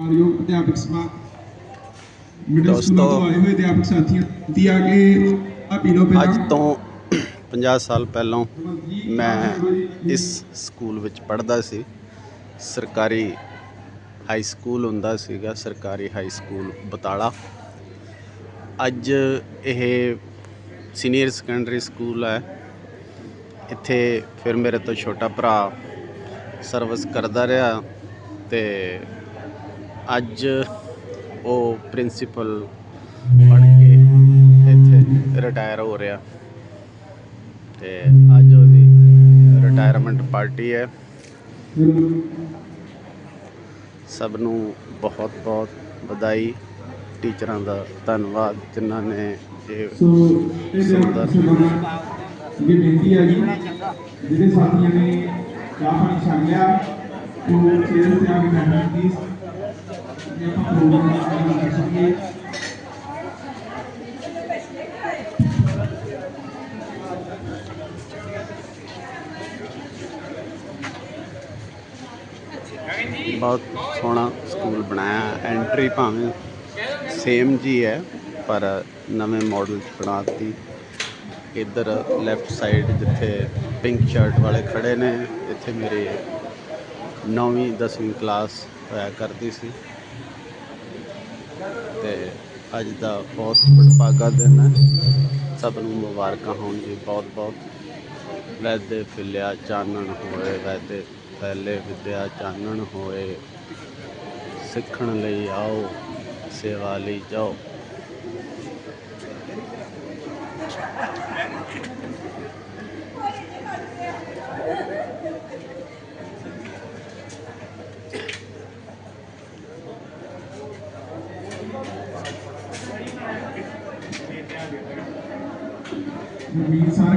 ਆਯੋਗ ਅਧਿਆਪਕ ਸਭਾ। Middle school ਦੋਸਤੋ, ਤੋਂ ਆਏ ਹੋਏ ਅਧਿਆਪਕ ਸਾਥੀਆਂ ਦੀ ਆ ਕੇ ਆ ਪੀ ਲਓ ਪਹਿਲਾਂ। ਅੱਜ ਤੋਂ 50 ਸਾਲ ਪਹਿਲਾਂ ਮੈਂ ਇਸ ਸਕੂਲ ਵਿੱਚ ਪੜ੍ਹਦਾ ਸੀ। ਸਰਕਾਰੀ ਹਾਈ ਸਕੂਲ ਹੁੰਦਾ ਸੀਗਾ ਸਰਕਾਰੀ ਹਾਈ ਸਕੂਲ ਬਤਾਲਾ। ਅੱਜ ਇਹ ਸੀਨੀਅਰ ਸੈਕੰਡਰੀ ਸਕੂਲ ਹੈ। ਇੱਥੇ ਫਿਰ ਮੇਰੇ ਤੋਂ ਛੋਟਾ ਭਰਾ ਸਰਵਿਸ ਕਰਦਾ ਰਿਹਾ ਤੇ ਅੱਜ ਉਹ ਪ੍ਰਿੰਸੀਪਲ ਬਣ ਕੇ ਇੱਥੇ ਰਿਟਾਇਰ ਹੋ ਰਿਹਾ ਤੇ ਅੱਜ ਉਹਦੀ ਰਿਟਾਇਰਮੈਂਟ ਪਾਰਟੀ ਹੈ ਸਭ ਨੂੰ ਬਹੁਤ ਬਹੁਤ ਵਧਾਈ ਟੀਚਰਾਂ ਦਾ ਧੰਨਵਾਦ, ਜਿਨ੍ਹਾਂ ਨੇ ਇਹ ਸੁੰਦਰ। ਇਹ ਬੇਨਤੀ ਹੈ ਜੀ ਜਿਹੜੇ ਸਾਥੀਆਂ ਨੇ ਚਾਹ ਪਾਣੀ ਛਕ ਲਿਆ, ਉਹ ਚੇਅਰ ਤੇ ਆ ਕੇ ਬੈਠਣਾ ਪਲੀਜ਼ ਜੇ ਆਪਾਂ ਪ੍ਰੋਗਰਾਮ ਦਾ ਕਰ ਸਕੀਏ ਬਹੁਤ ਸੋਹਣਾ ਸਕੂਲ ਬਣਾਇਆ ਐਂਟਰੀ ਭਾਵੇਂ ਸੇਮ ਜੀ ਹੈ, ਪਰ ਨਵੇਂ ਮਾਡਲ ਚ ਬਣਾ ਦਿੱਤੀ। ਇੱਧਰ ਲੈਫਟ ਸਾਈਡ ਜਿੱਥੇ ਪਿੰਕ ਸ਼ਰਟ ਵਾਲੇ ਖੜੇ ਨੇ, ਇੱਥੇ ਮੇਰੇ 9ਵੀਂ 10ਵੀਂ ਕਲਾਸ ਹੋਇਆ ਕਰਦੀ ਸੀ। ਤੇ ਅੱਜ ਦਾ ਬਹੁਤ ਵਡਭਾਗਾ ਦਿਨ ਹੈ। ਸਭ ਨੂੰ ਮੁਬਾਰਕਾਂ ਹੋਣ ਜੀ ਬਹੁਤ ਬਹੁਤ ਵੈਦੇ ਫਿਲਿਆ ਚਾਨਣ ਹੋਏ, ਵੈਦੇ ਫੈਲੇ ਵਿਦਿਆ ਚਾਨਣ ਹੋਏ। ਸਿੱਖਣ ਲਈ ਆਓ, ਸੇਵਾ ਲਈ ਜਾਓ। ഈ സാറെ